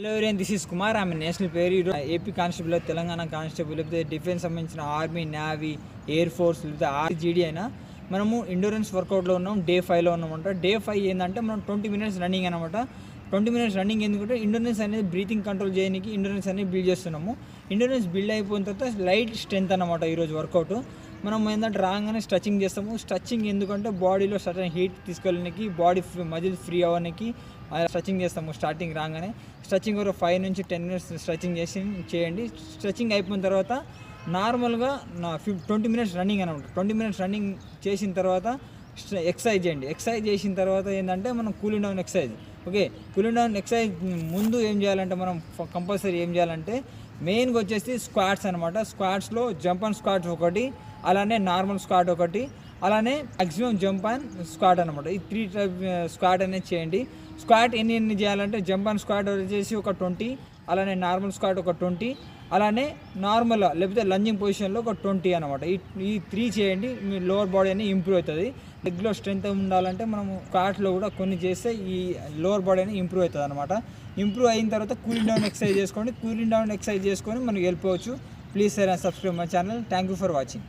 Hello ఎవరైనా this is Kumar ఆమె national పేరు ఈరోజు ఏపీ కానిస్టేబుల్ తెలంగాణ కానిస్టేబుల్ లేకపోతే డిఫెన్స్ సంబంధించిన ఆర్మీ నేవీ ఎయిర్ ఫోర్స్ లేకపోతే ఆర్జీడీ అయినా మనము ఇండోరెన్స్ వర్కౌట్లో ఉన్నాం డే ఫైవ్లో ఉన్నామంట డే ఫైవ్ ఏంటంటే మనం ట్వంటీ మినిట్స్ రన్నింగ్ అనమాట ట్వంటీ మినిట్స్ రన్నింగ్ ఎందుకంటే ఇండోరెన్స్ అనేది బ్రీతింగ్ కంట్రోల్ చేయడానికి ఇండోరెన్స్ అనేది బిల్డ్ చేస్తున్నాము. ఇండోరెన్స్ బిల్డ్ అయిపోయిన తర్వాత లైట్ స్ట్రెంత్ అనమాట ఈరోజు వర్కౌట్ మనం ఏంటంటే రాగానే స్ట్రెచింగ్ చేస్తాము. స్ట్రెచింగ్ ఎందుకంటే బాడీలో సటన్ హీట్ తీసుకెళ్ళడానికి బాడీ మజిల్ ఫ్రీ అవ్వడానికి స్ట్రెచింగ్ చేస్తాము స్టార్టింగ్ రాగానే. స్ట్రెచింగ్ ఒక ఫైవ్ నుంచి టెన్ మినిట్స్ స్ట్రెచింగ్ చేసి చేయండి. స్ట్రెచింగ్ అయిపోయిన తర్వాత నార్మల్గా నా ఫిఫ్ ట్వంటీ మినిట్స్ రన్నింగ్ అనమాట ట్వంటీ మినిట్స్ రన్నింగ్ చేసిన తర్వాత ఎక్సర్సైజ్ చేయండి. ఎక్సర్సైజ్ చేసిన తర్వాత ఏంటంటే మనం cooling down exercise okay cooling down exercise ముందు ఏం చేయాలంటే మనం కంపల్సరీ ఏం చేయాలంటే మెయిన్గా వచ్చేసి స్క్వాట్స్ అనమాట స్క్వాట్స్లో జంప్ అండ్ స్క్వాట్స్ ఒకటి అలానే నార్మల్ స్క్వాట్ ఒకటి అలానే మ్యాక్సిమం జంప్ అండ్ స్క్వాట్ అనమాట ఈ త్రీ టైప్ స్క్వాట్ అనేది చేయండి. స్క్వాట్ ఎన్ని ఎన్ని చేయాలంటే జంప్ అండ్ స్క్వాట్ వచ్చేసి ఒక ట్వంటీ అలానే నార్మల్ స్క్వాట్ ఒక ట్వంటీ అలానే నార్మల్ లేకపోతే లంజింగ్ పొజిషన్లో ఒక ట్వంటీ అనమాట ఈ ఈ త్రీ చేయండి మీ లోవర్ బాడీ అనేది ఇంప్రూవ్ అవుతుంది. లెగ్లో స్ట్రెంత్ ఉండాలంటే మనము స్క్వాట్లో కూడా కొన్ని చేస్తే ఈ లోవర్ బాడీ అనేది ఇంప్రూవ్ అవుతుంది అనమాట ఇంప్రూవ్ అయిన తర్వాత కూలింగ్ డౌన్ ఎక్సర్సైజ్ చేసుకోండి. కూలింగ్ డౌన్ ఎక్సర్సైజ్ చేసుకొని మనకి వెళ్ళిపోవచ్చు. Please sir subscribe my channel thank you for watching